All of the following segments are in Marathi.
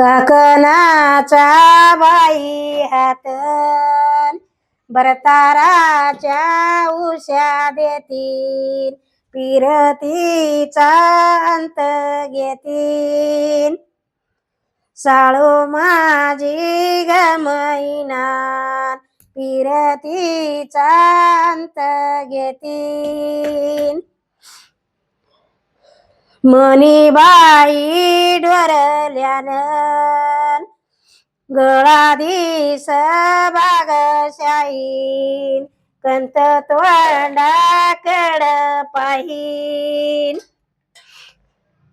काकणाचा बाई हात बरताराच्या उषा देतील पिरतीचा अंत घेतील साळो माझी गमईना पिरतीचा अंत घेतील मणीबाई डोरल्यानं गळा दिस बागशाईन कंत तोंडाकड पाहीन.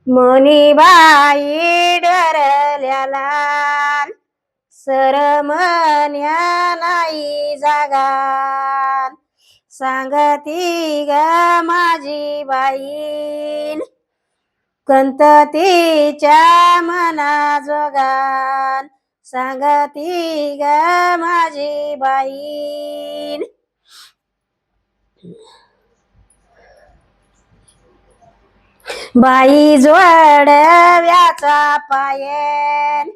मनीबाई डोरल्याला सरमन्या नाही जागा सांगती ग माझी बाईन कंततीच्या मना जोगान सांगती ग माझी बाईन. बाई जोडव्याचा पायन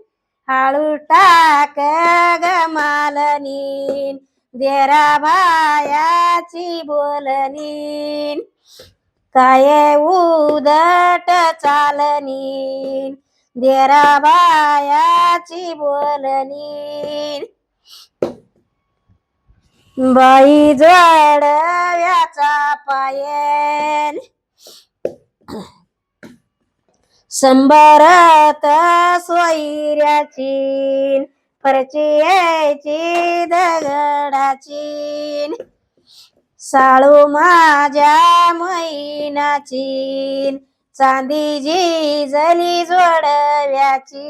हाळू टाक गमालनीन देरा बायाची बोलनीन. काय उदट चालनी? देरा बायाची बोलनीन बाई जडव्याचा पायन. संभारत सोयऱ्याची परचियाची दगडाची. साळू माझ्या मैनाची चांदीची जली जोडव्याची.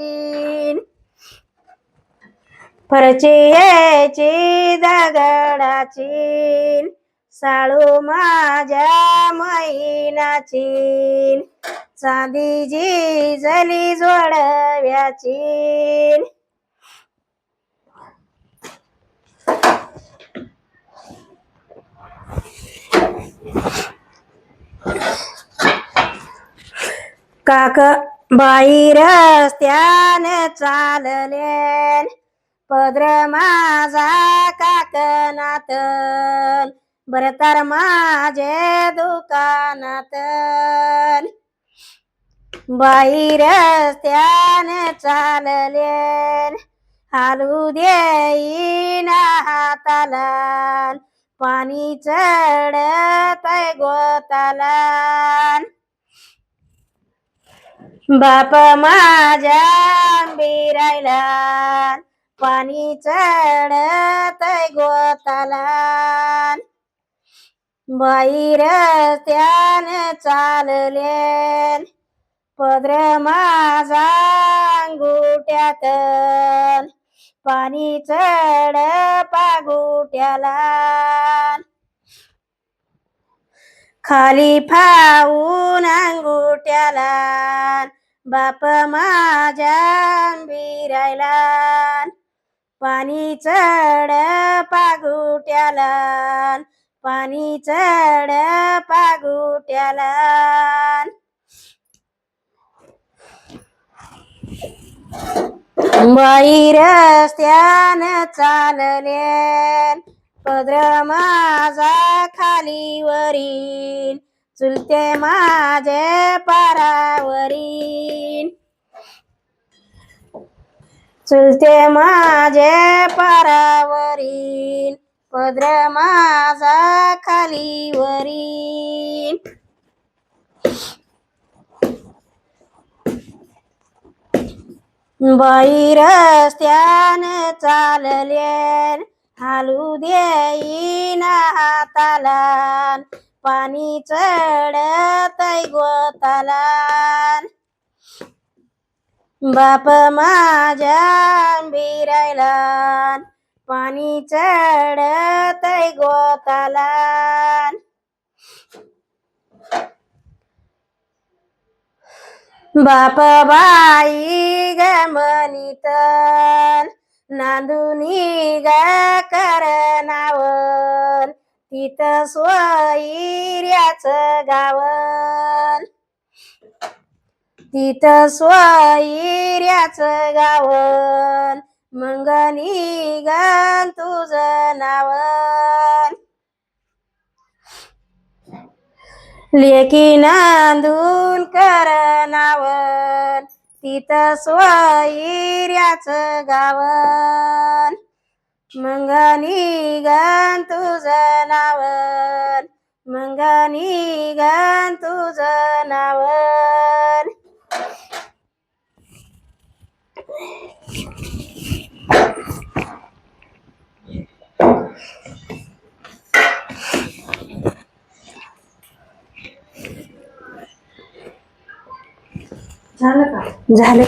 परचियाची दगडाची साळू माझ्या मैनाची चांदीची जली जोडव्याची. काक बाई रस्त्यान चालले पद्र माझा काकनात बरतर माझे दुकानात बाई रस्त्यान चालले हालू देईना हाताला. पाणी चढत गोताला. बाप माझ्या बिरायला पाणी चढत गोताला. बाई रस्त्यान चालले पद्र माझा अंगुट्यात पाणी चढ पागुट्याला खाली फावून अंगुट्याला बाप माझ्या बिरायला पाणी चढ पागुट्याला पाणी चढ पागुट्याला बाई रस्त्यान चालले पद्र माझा खाली वरील चुलते माझे पारावरील चुलते माझे पारावरील पद्र माझा खाली वरील बाई रस्त्यान चालले हालू देईना हाताला पाणी चढत गोताला बाप माझ्या बिरायला पाणी चढत गोताला बाप बाई गमनीत नांदुनी ग करनावन तिथं स्वैर्याच गावन. तिथं स्वैर्याच हिऱ्याच गावन मंगनी गण तुझं नावन. लेकी नांदून कर नावल तिथं स्वैर्याच गावन. मंगनी गण तुझं नावन. मंगनी गण तुझं नावन. झालं का? झाले.